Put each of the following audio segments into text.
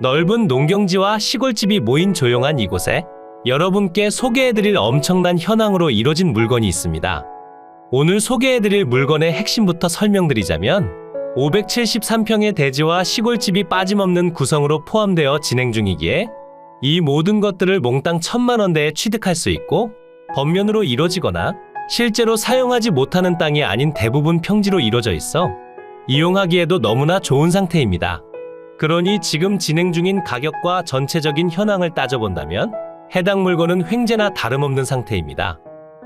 넓은 농경지와 시골집이 모인 조용한 이곳에 여러분께 소개해드릴 엄청난 현황으로 이뤄진 물건이 있습니다. 오늘 소개해드릴 물건의 핵심부터 설명드리자면 573평의 대지와 시골집이 빠짐없는 구성으로 포함되어 진행 중이기에 이 모든 것들을 몽땅 천만 원대에 취득할 수 있고 번면으로 이뤄지거나 실제로 사용하지 못하는 땅이 아닌 대부분 평지로 이루어져 있어 이용하기에도 너무나 좋은 상태입니다. 그러니 지금 진행 중인 가격과 전체적인 현황을 따져본다면 해당 물건은 횡재나 다름없는 상태입니다.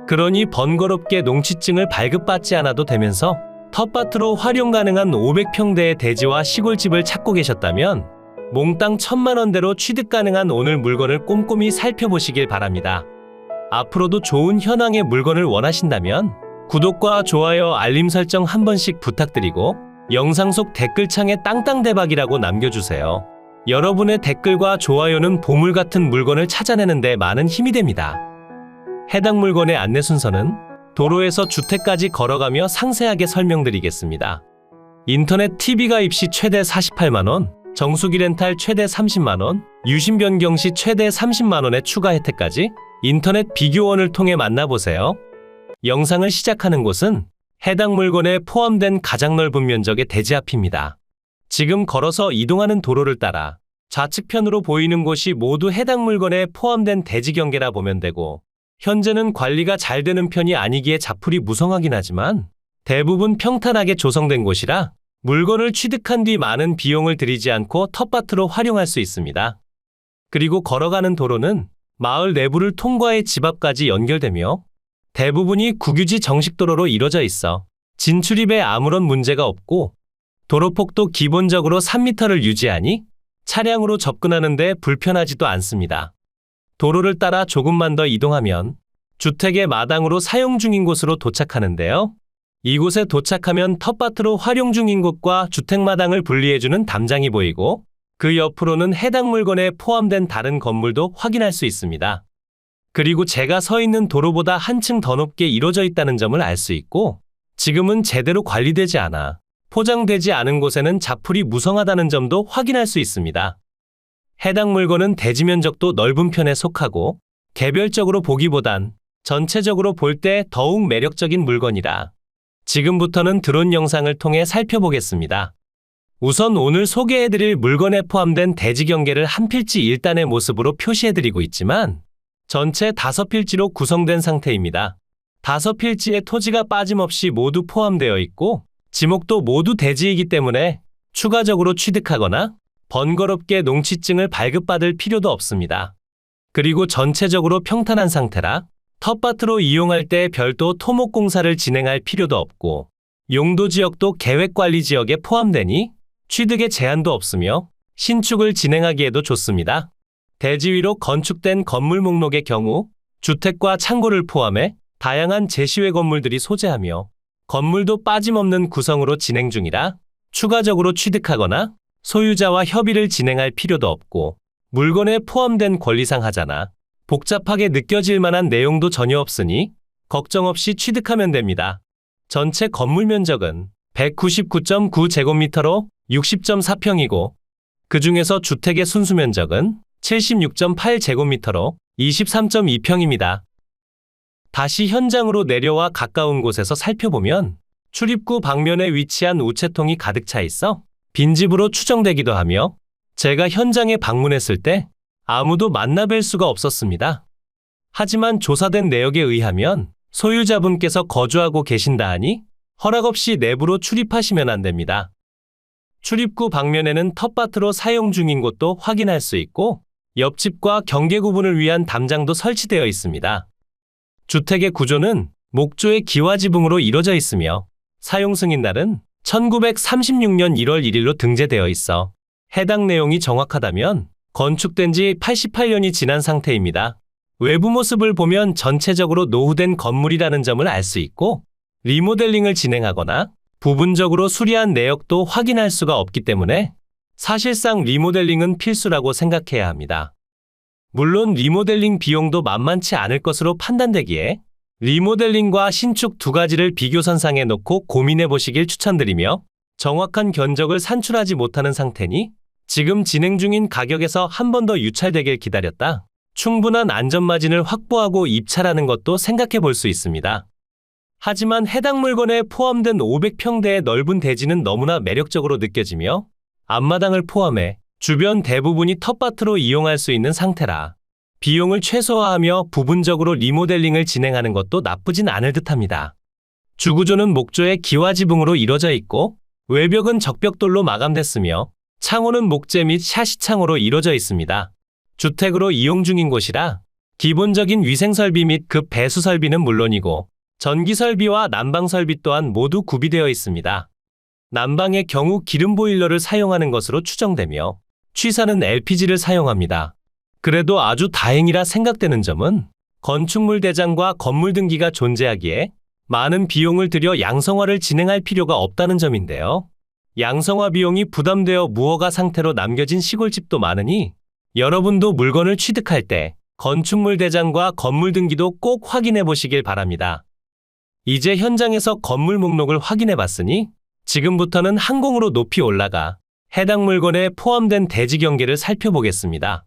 그러니 번거롭게 농취증을 발급받지 않아도 되면서 텃밭으로 활용 가능한 500평대의 대지와 시골집을 찾고 계셨다면 몽땅 천만 원대로 취득 가능한 오늘 물건을 꼼꼼히 살펴보시길 바랍니다. 앞으로도 좋은 현황의 물건을 원하신다면 구독과 좋아요, 알림 설정 한 번씩 부탁드리고 영상 속 댓글창에 땅땅대박이라고 남겨주세요. 여러분의 댓글과 좋아요는 보물 같은 물건을 찾아내는데 많은 힘이 됩니다. 해당 물건의 안내 순서는 도로에서 주택까지 걸어가며 상세하게 설명드리겠습니다. 인터넷 TV가 입 시 최대 48만원, 정수기 렌탈 최대 30만원, 유심 변경 시 최대 30만원의 추가 혜택까지 인터넷 비교원을 통해 만나보세요. 영상을 시작하는 곳은 해당 물건에 포함된 가장 넓은 면적의 대지 앞입니다. 지금 걸어서 이동하는 도로를 따라 좌측편으로 보이는 곳이 모두 해당 물건에 포함된 대지 경계라 보면 되고 현재는 관리가 잘 되는 편이 아니기에 자풀이 무성하긴 하지만 대부분 평탄하게 조성된 곳이라 물건을 취득한 뒤 많은 비용을 들이지 않고 텃밭으로 활용할 수 있습니다. 그리고 걸어가는 도로는 마을 내부를 통과해 집 앞까지 연결되며 대부분이 국유지 정식도로로 이뤄져 있어 진출입에 아무런 문제가 없고 도로폭도 기본적으로 3m를 유지하니 차량으로 접근하는데 불편하지도 않습니다. 도로를 따라 조금만 더 이동하면 주택의 마당으로 사용 중인 곳으로 도착하는데요. 이곳에 도착하면 텃밭으로 활용 중인 곳과 주택마당을 분리해주는 담장이 보이고 그 옆으로는 해당 물건에 포함된 다른 건물도 확인할 수 있습니다. 그리고 제가 서 있는 도로보다 한층 더 높게 이루어져 있다는 점을 알 수 있고 지금은 제대로 관리되지 않아 포장되지 않은 곳에는 자풀이 무성하다는 점도 확인할 수 있습니다. 해당 물건은 대지 면적도 넓은 편에 속하고 개별적으로 보기보단 전체적으로 볼 때 더욱 매력적인 물건이라 지금부터는 드론 영상을 통해 살펴보겠습니다. 우선 오늘 소개해드릴 물건에 포함된 대지 경계를 한 필지 1단의 모습으로 표시해드리고 있지만 전체 다섯 필지로 구성된 상태입니다. 다섯 필지의 토지가 빠짐없이 모두 포함되어 있고 지목도 모두 대지이기 때문에 추가적으로 취득하거나 번거롭게 농취증을 발급받을 필요도 없습니다. 그리고 전체적으로 평탄한 상태라 텃밭으로 이용할 때 별도 토목 공사를 진행할 필요도 없고 용도 지역도 계획 관리 지역에 포함되니 취득에 제한도 없으며 신축을 진행하기에도 좋습니다. 대지 위로 건축된 건물 목록의 경우 주택과 창고를 포함해 다양한 제시외 건물들이 소재하며 건물도 빠짐없는 구성으로 진행 중이라 추가적으로 취득하거나 소유자와 협의를 진행할 필요도 없고 물건에 포함된 권리상 하자나 복잡하게 느껴질 만한 내용도 전혀 없으니 걱정 없이 취득하면 됩니다. 전체 건물 면적은 199.9제곱미터로 60.4평이고 그 중에서 주택의 순수 면적은 76.8제곱미터로 23.2평입니다. 다시 현장으로 내려와 가까운 곳에서 살펴보면 출입구 방면에 위치한 우체통이 가득 차 있어 빈집으로 추정되기도 하며 제가 현장에 방문했을 때 아무도 만나뵐 수가 없었습니다. 하지만 조사된 내역에 의하면 소유자분께서 거주하고 계신다 하니 허락 없이 내부로 출입하시면 안 됩니다. 출입구 방면에는 텃밭으로 사용 중인 곳도 확인할 수 있고 옆집과 경계 구분을 위한 담장도 설치되어 있습니다. 주택의 구조는 목조의 기와 지붕으로 이루어져 있으며 사용 승인 날은 1936년 1월 1일로 등재되어 있어 해당 내용이 정확하다면 건축된 지 88년이 지난 상태입니다. 외부 모습을 보면 전체적으로 노후된 건물이라는 점을 알 수 있고 리모델링을 진행하거나 부분적으로 수리한 내역도 확인할 수가 없기 때문에 사실상 리모델링은 필수라고 생각해야 합니다. 물론 리모델링 비용도 만만치 않을 것으로 판단되기에 리모델링과 신축 두 가지를 비교선상에 놓고 고민해 보시길 추천드리며 정확한 견적을 산출하지 못하는 상태니 지금 진행 중인 가격에서 한 번 더 유찰되길 기다렸다. 충분한 안전마진을 확보하고 입찰하는 것도 생각해 볼 수 있습니다. 하지만 해당 물건에 포함된 500평대의 넓은 대지는 너무나 매력적으로 느껴지며 앞마당을 포함해 주변 대부분이 텃밭으로 이용할 수 있는 상태라 비용을 최소화하며 부분적으로 리모델링을 진행하는 것도 나쁘진 않을 듯합니다. 주구조는 목조의 기와지붕으로 이뤄져 있고 외벽은 적벽돌로 마감됐으며 창호는 목재 및 샤시창으로 이루어져 있습니다. 주택으로 이용 중인 곳이라 기본적인 위생 설비 및 급 배수 설비는 물론이고 전기 설비와 난방 설비 또한 모두 구비되어 있습니다. 난방의 경우 기름 보일러를 사용하는 것으로 추정되며 취사는 LPG를 사용합니다. 그래도 아주 다행이라 생각되는 점은 건축물 대장과 건물 등기가 존재하기에 많은 비용을 들여 양성화를 진행할 필요가 없다는 점인데요. 양성화 비용이 부담되어 무허가 상태로 남겨진 시골집도 많으니 여러분도 물건을 취득할 때 건축물 대장과 건물 등기도 꼭 확인해 보시길 바랍니다. 이제 현장에서 건물 목록을 확인해 봤으니 지금부터는 항공으로 높이 올라가 해당 물건에 포함된 대지 경계를 살펴보겠습니다.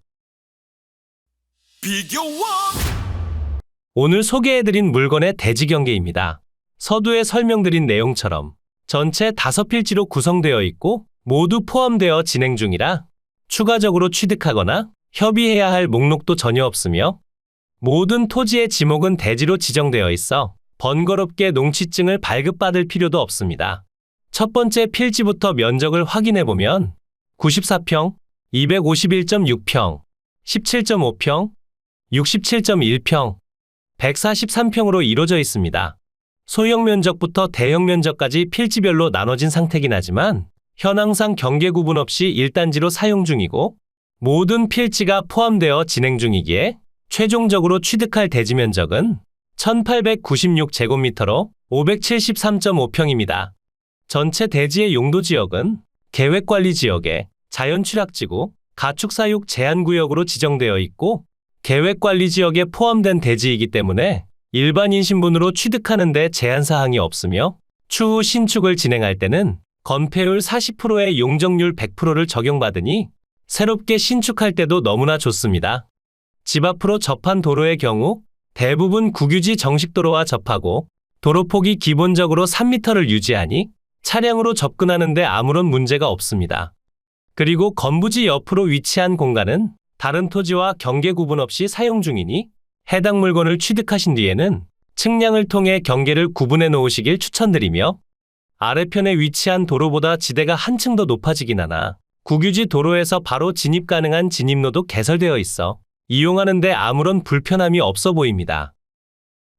오늘 소개해드린 물건의 대지 경계입니다. 서두에 설명드린 내용처럼 전체 다섯 필지로 구성되어 있고 모두 포함되어 진행 중이라 추가적으로 취득하거나 협의해야 할 목록도 전혀 없으며 모든 토지의 지목은 대지로 지정되어 있어 번거롭게 농취증을 발급받을 필요도 없습니다. 첫 번째 필지부터 면적을 확인해 보면 94평, 251.6평, 17.5평, 67.1평, 143평으로 이루어져 있습니다. 소형 면적부터 대형 면적까지 필지별로 나눠진 상태긴 하지만 현황상 경계 구분 없이 1단지로 사용 중이고 모든 필지가 포함되어 진행 중이기에 최종적으로 취득할 대지 면적은 1896제곱미터로 573.5평입니다. 전체 대지의 용도 지역은 계획관리 지역에 자연취락지구, 가축사육 제한구역으로 지정되어 있고 계획관리 지역에 포함된 대지이기 때문에 일반인 신분으로 취득하는 데 제한사항이 없으며 추후 신축을 진행할 때는 건폐율 40%의 용적률 100%를 적용받으니 새롭게 신축할 때도 너무나 좋습니다. 집 앞으로 접한 도로의 경우 대부분 국유지 정식도로와 접하고 도로폭이 기본적으로 3m를 유지하니 차량으로 접근하는데 아무런 문제가 없습니다. 그리고 건부지 옆으로 위치한 공간은 다른 토지와 경계 구분 없이 사용 중이니 해당 물건을 취득하신 뒤에는 측량을 통해 경계를 구분해 놓으시길 추천드리며 아래편에 위치한 도로보다 지대가 한층 더 높아지긴 하나 국유지 도로에서 바로 진입 가능한 진입로도 개설되어 있어 이용하는데 아무런 불편함이 없어 보입니다.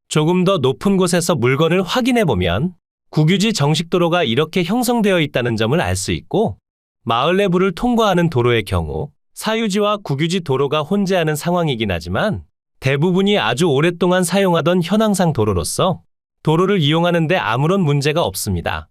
조금 더 높은 곳에서 물건을 확인해 보면 국유지 정식 도로가 이렇게 형성되어 있다는 점을 알 수 있고 마을 내부를 통과하는 도로의 경우 사유지와 국유지 도로가 혼재하는 상황이긴 하지만 대부분이 아주 오랫동안 사용하던 현황상 도로로서 도로를 이용하는데 아무런 문제가 없습니다.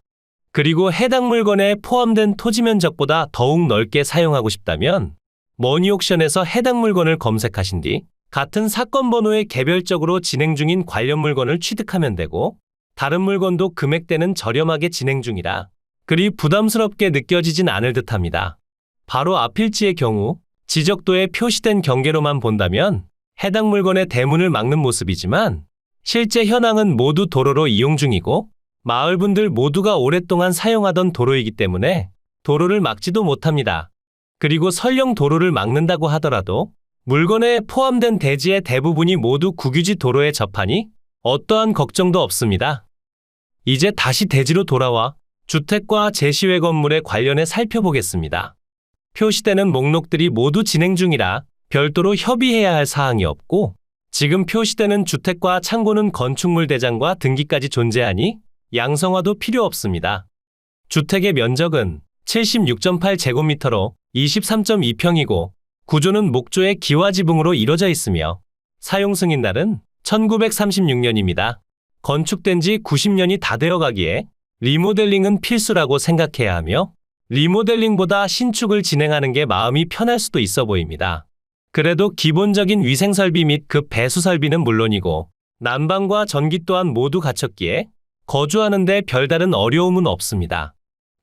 그리고 해당 물건에 포함된 토지 면적보다 더욱 넓게 사용하고 싶다면 머니옥션에서 해당 물건을 검색하신 뒤 같은 사건 번호에 개별적으로 진행 중인 관련 물건을 취득하면 되고 다른 물건도 금액대는 저렴하게 진행 중이라 그리 부담스럽게 느껴지진 않을 듯합니다. 바로 앞필지의 경우 지적도에 표시된 경계로만 본다면 해당 물건의 대문을 막는 모습이지만 실제 현황은 모두 도로로 이용 중이고 마을 분들 모두가 오랫동안 사용하던 도로이기 때문에 도로를 막지도 못합니다. 그리고 설령 도로를 막는다고 하더라도 물건에 포함된 대지의 대부분이 모두 국유지 도로에 접하니 어떠한 걱정도 없습니다. 이제 다시 대지로 돌아와 주택과 제시외 건물에 관련해 살펴보겠습니다. 표시되는 목록들이 모두 진행 중이라 별도로 협의해야 할 사항이 없고 지금 표시되는 주택과 창고는 건축물 대장과 등기까지 존재하니 양성화도 필요 없습니다. 주택의 면적은 76.8제곱미터로 23.2평이고 구조는 목조의 기와지붕으로 이루어져 있으며 사용 승인 날은 1936년입니다. 건축된 지 90년이 다 되어 가기에 리모델링은 필수라고 생각해야 하며 리모델링보다 신축을 진행하는 게 마음이 편할 수도 있어 보입니다. 그래도 기본적인 위생 설비 및 급 배수 설비는 물론이고 난방과 전기 또한 모두 갖췄기에 거주하는데 별다른 어려움은 없습니다.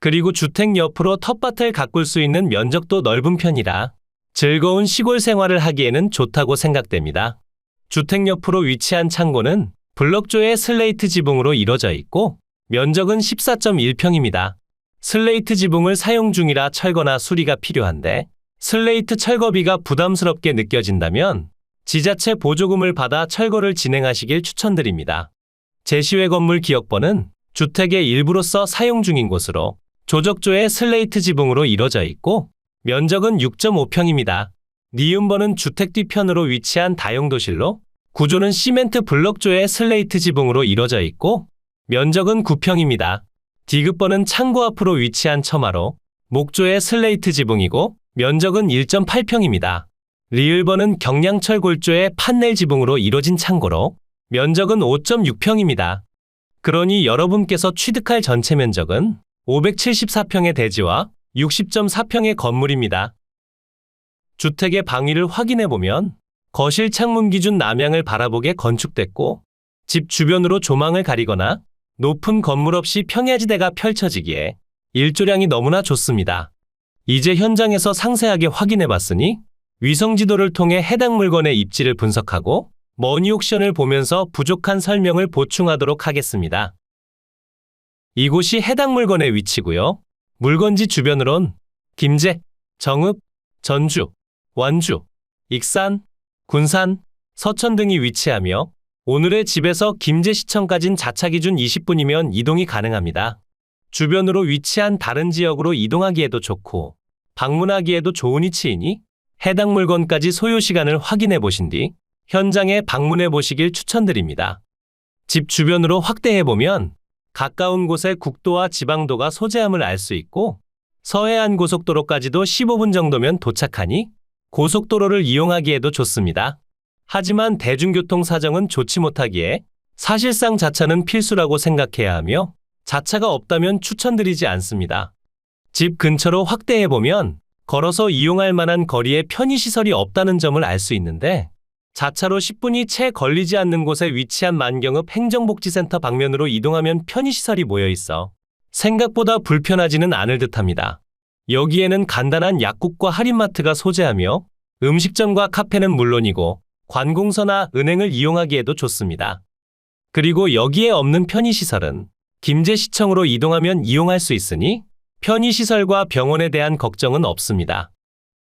그리고 주택 옆으로 텃밭을 가꿀 수 있는 면적도 넓은 편이라 즐거운 시골 생활을 하기에는 좋다고 생각됩니다. 주택 옆으로 위치한 창고는 블럭조의 슬레이트 지붕으로 이뤄져 있고 면적은 14.1평입니다. 슬레이트 지붕을 사용 중이라 철거나 수리가 필요한데 슬레이트 철거비가 부담스럽게 느껴진다면 지자체 보조금을 받아 철거를 진행하시길 추천드립니다. 제시회 건물 기억번은 주택의 일부로서 사용 중인 곳으로 조적조의 슬레이트 지붕으로 이뤄져 있고 면적은 6.5평입니다. 니은번은 주택 뒤편으로 위치한 다용도실로 구조는 시멘트 블럭조의 슬레이트 지붕으로 이뤄져 있고 면적은 9평입니다. 디귿번은 창고 앞으로 위치한 처마로 목조의 슬레이트 지붕이고 면적은 1.8평입니다. 리을번은 경량철 골조의 판넬 지붕으로 이뤄진 창고로 면적은 5.6평입니다. 그러니 여러분께서 취득할 전체 면적은 574평의 대지와 60.4평의 건물입니다. 주택의 방위를 확인해 보면 거실 창문 기준 남향을 바라보게 건축됐고 집 주변으로 조망을 가리거나 높은 건물 없이 평야지대가 펼쳐지기에 일조량이 너무나 좋습니다. 이제 현장에서 상세하게 확인해 봤으니 위성 지도를 통해 해당 물건의 입지를 분석하고 머니 옥션을 보면서 부족한 설명을 보충하도록 하겠습니다. 이곳이 해당 물건의 위치고요. 물건지 주변으론 김제, 정읍, 전주, 완주, 익산, 군산, 서천 등이 위치하며 오늘의 집에서 김제시청까진 자차 기준 20분이면 이동이 가능합니다. 주변으로 위치한 다른 지역으로 이동하기에도 좋고 방문하기에도 좋은 위치이니 해당 물건까지 소요 시간을 확인해 보신 뒤 현장에 방문해 보시길 추천드립니다. 집 주변으로 확대해 보면 가까운 곳에 국도와 지방도가 소재함을 알 수 있고 서해안 고속도로까지도 15분 정도면 도착하니 고속도로를 이용하기에도 좋습니다. 하지만 대중교통 사정은 좋지 못하기에 사실상 자차는 필수라고 생각해야 하며 자차가 없다면 추천드리지 않습니다. 집 근처로 확대해 보면 걸어서 이용할 만한 거리에 편의시설이 없다는 점을 알 수 있는데 자차로 10분이 채 걸리지 않는 곳에 위치한 만경읍 행정복지센터 방면으로 이동하면 편의시설이 모여 있어 생각보다 불편하지는 않을 듯합니다. 여기에는 간단한 약국과 할인마트가 소재하며 음식점과 카페는 물론이고 관공서나 은행을 이용하기에도 좋습니다. 그리고 여기에 없는 편의시설은 김제시청으로 이동하면 이용할 수 있으니 편의시설과 병원에 대한 걱정은 없습니다.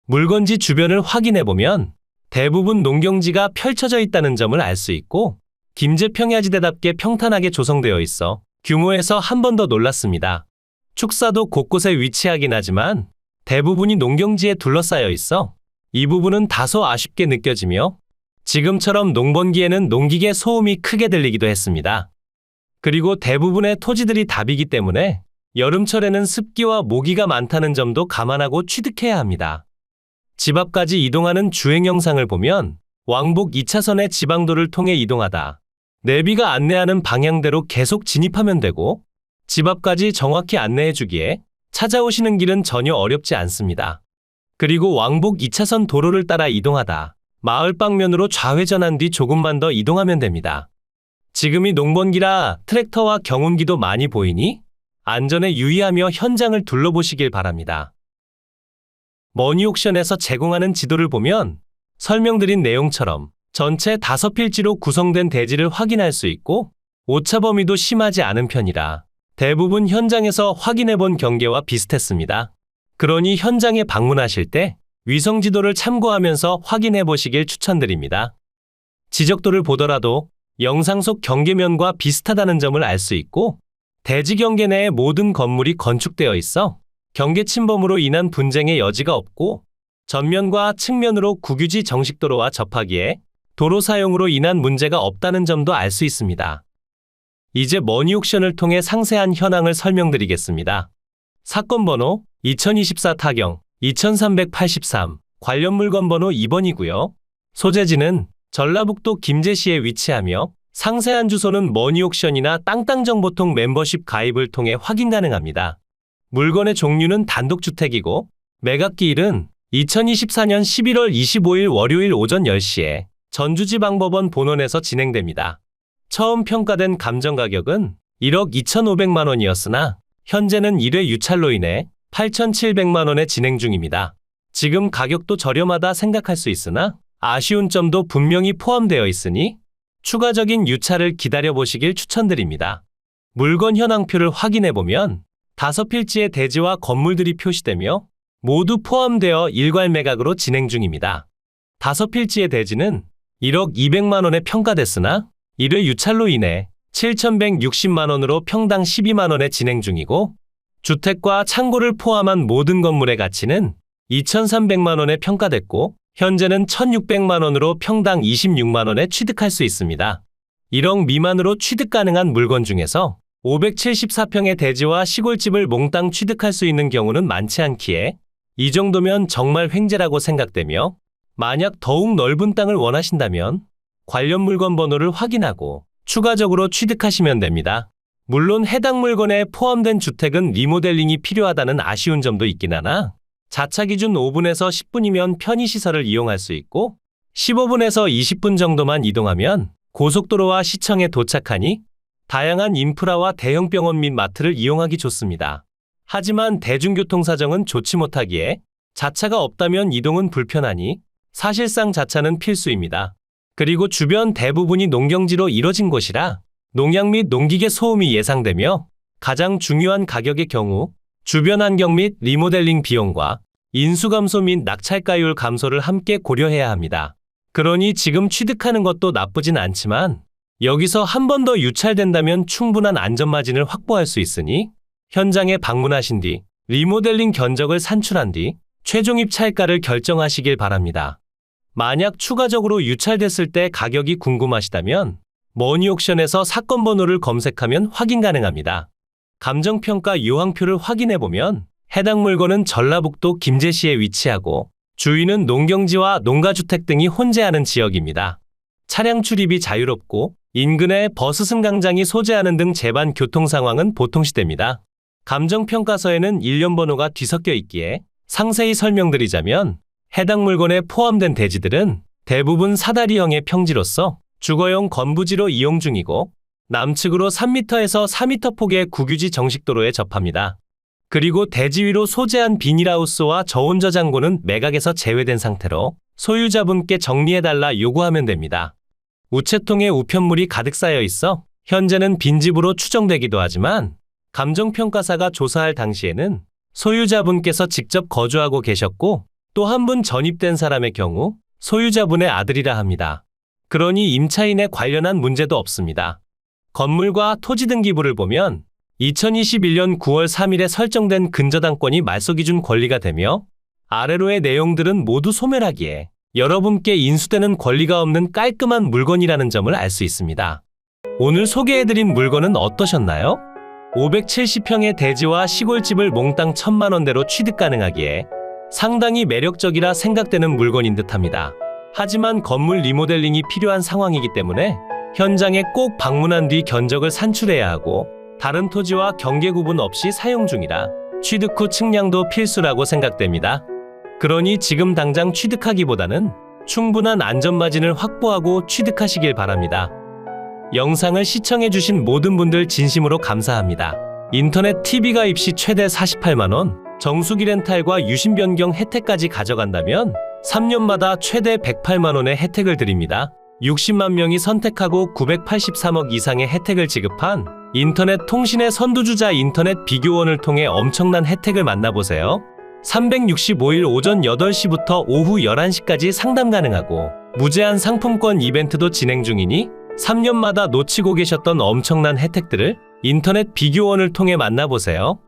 물건지 주변을 확인해 보면 대부분 농경지가 펼쳐져 있다는 점을 알 수 있고 김제 평야지대답게 평탄하게 조성되어 있어 규모에서 한 번 더 놀랐습니다. 축사도 곳곳에 위치하긴 하지만 대부분이 농경지에 둘러싸여 있어 이 부분은 다소 아쉽게 느껴지며 지금처럼 농번기에는 농기계 소음이 크게 들리기도 했습니다. 그리고 대부분의 토지들이 답이기 때문에 여름철에는 습기와 모기가 많다는 점도 감안하고 취득해야 합니다. 집 앞까지 이동하는 주행 영상을 보면 왕복 2차선의 지방도를 통해 이동하다. 내비가 안내하는 방향대로 계속 진입하면 되고 집 앞까지 정확히 안내해 주기에 찾아오시는 길은 전혀 어렵지 않습니다. 그리고 왕복 2차선 도로를 따라 이동하다. 마을 방면으로 좌회전한 뒤 조금만 더 이동하면 됩니다. 지금이 농번기라 트랙터와 경운기도 많이 보이니 안전에 유의하며 현장을 둘러보시길 바랍니다. 머니 옥션에서 제공하는 지도를 보면 설명드린 내용처럼 전체 다섯 필지로 구성된 대지를 확인할 수 있고 오차 범위도 심하지 않은 편이라 대부분 현장에서 확인해 본 경계와 비슷했습니다. 그러니 현장에 방문하실 때 위성 지도를 참고하면서 확인해 보시길 추천드립니다. 지적도를 보더라도 영상 속 경계면과 비슷하다는 점을 알 수 있고 대지 경계 내의 모든 건물이 건축되어 있어 경계 침범으로 인한 분쟁의 여지가 없고 전면과 측면으로 국유지 정식도로와 접하기에 도로 사용으로 인한 문제가 없다는 점도 알 수 있습니다. 이제 머니옥션을 통해 상세한 현황을 설명드리겠습니다. 사건 번호 2024 타경 2383 관련 물건 번호 2번이고요. 소재지는 전라북도 김제시에 위치하며 상세한 주소는 머니옥션이나 땅땅정보통 멤버십 가입을 통해 확인 가능합니다. 물건의 종류는 단독주택이고 매각기일은 2024년 11월 25일 월요일 오전 10시에 전주지방법원 본원에서 진행됩니다. 처음 평가된 감정 가격은 1억 2,500만 원이었으나 현재는 1회 유찰로 인해 8,700만 원에 진행 중입니다. 지금 가격도 저렴하다 생각할 수 있으나 아쉬운 점도 분명히 포함되어 있으니 추가적인 유찰을 기다려 보시길 추천드립니다. 물건 현황표를 확인해 보면 다섯 필지의 대지와 건물들이 표시되며 모두 포함되어 일괄 매각으로 진행 중입니다. 다섯 필지의 대지는 1억 200만 원에 평가됐으나 1회 유찰로 인해 7,160만 원으로 평당 12만 원에 진행 중이고 주택과 창고를 포함한 모든 건물의 가치는 2,300만 원에 평가됐고 현재는 1,600만 원으로 평당 26만 원에 취득할 수 있습니다. 1억 미만으로 취득 가능한 물건 중에서 574평의 대지와 시골집을 몽땅 취득할 수 있는 경우는 많지 않기에 이 정도면 정말 횡재라고 생각되며 만약 더욱 넓은 땅을 원하신다면 관련 물건 번호를 확인하고 추가적으로 취득하시면 됩니다. 물론 해당 물건에 포함된 주택은 리모델링이 필요하다는 아쉬운 점도 있긴 하나 자차 기준 5분에서 10분이면 편의시설을 이용할 수 있고 15분에서 20분 정도만 이동하면 고속도로와 시청에 도착하니 다양한 인프라와 대형 병원 및 마트를 이용하기 좋습니다. 하지만 대중교통 사정은 좋지 못하기에 자차가 없다면 이동은 불편하니 사실상 자차는 필수입니다. 그리고 주변 대부분이 농경지로 이뤄진 곳이라 농약 및 농기계 소음이 예상되며 가장 중요한 가격의 경우 주변 환경 및 리모델링 비용과 인수 감소 및 낙찰가율 감소를 함께 고려해야 합니다. 그러니 지금 취득하는 것도 나쁘진 않지만 여기서 한 번 더 유찰된다면 충분한 안전마진을 확보할 수 있으니 현장에 방문하신 뒤 리모델링 견적을 산출한 뒤 최종 입찰가를 결정하시길 바랍니다. 만약 추가적으로 유찰됐을 때 가격이 궁금하시다면 머니옥션에서 사건 번호를 검색하면 확인 가능합니다. 감정평가 요항표를 확인해 보면 해당 물건은 전라북도 김제시에 위치하고 주위는 농경지와 농가주택 등이 혼재하는 지역입니다. 차량 출입이 자유롭고 인근에 버스 승강장이 소재하는 등 제반 교통 상황은 보통시됩니다. 감정평가서에는 일련 번호가 뒤섞여 있기에 상세히 설명드리자면 해당 물건에 포함된 대지들은 대부분 사다리형의 평지로서 주거용 건부지로 이용 중이고 남측으로 3m에서 4m 폭의 국유지 정식도로에 접합니다. 그리고 대지 위로 소재한 비닐하우스와 저온 저 장고는 매각에서 제외된 상태로 소유자분께 정리해달라 요구하면 됩니다. 우체통에 우편물이 가득 쌓여 있어 현재는 빈집으로 추정되기도 하지만 감정평가사가 조사할 당시에는 소유자분께서 직접 거주하고 계셨고 또 한 분 전입된 사람의 경우 소유자분의 아들이라 합니다. 그러니 임차인에 관련한 문제도 없습니다. 건물과 토지 등기부를 보면 2021년 9월 3일에 설정된 근저당권이 말소기준 권리가 되며 아래로의 내용들은 모두 소멸하기에 여러분께 인수되는 권리가 없는 깔끔한 물건이라는 점을 알 수 있습니다. 오늘 소개해드린 물건은 어떠셨나요? 570평의 대지와 시골집을 몽땅 천만 원대로 취득 가능하기에 상당히 매력적이라 생각되는 물건인 듯합니다. 하지만 건물 리모델링이 필요한 상황이기 때문에 현장에 꼭 방문한 뒤 견적을 산출해야 하고 다른 토지와 경계 구분 없이 사용 중이라 취득 후 측량도 필수라고 생각됩니다. 그러니 지금 당장 취득하기보다는 충분한 안전마진을 확보하고 취득하시길 바랍니다. 영상을 시청해주신 모든 분들 진심으로 감사합니다. 인터넷 TV가 입시 최대 48만원, 정수기 렌탈과 유심 변경 혜택까지 가져간다면 3년마다 최대 108만 원의 혜택을 드립니다. 60만 명이 선택하고 983억 이상의 혜택을 지급한 인터넷 통신의 선두주자 인터넷 비교원을 통해 엄청난 혜택을 만나보세요. 365일 오전 8시부터 오후 11시까지 상담 가능하고 무제한 상품권 이벤트도 진행 중이니 3년마다 놓치고 계셨던 엄청난 혜택들을 인터넷 비교원을 통해 만나보세요.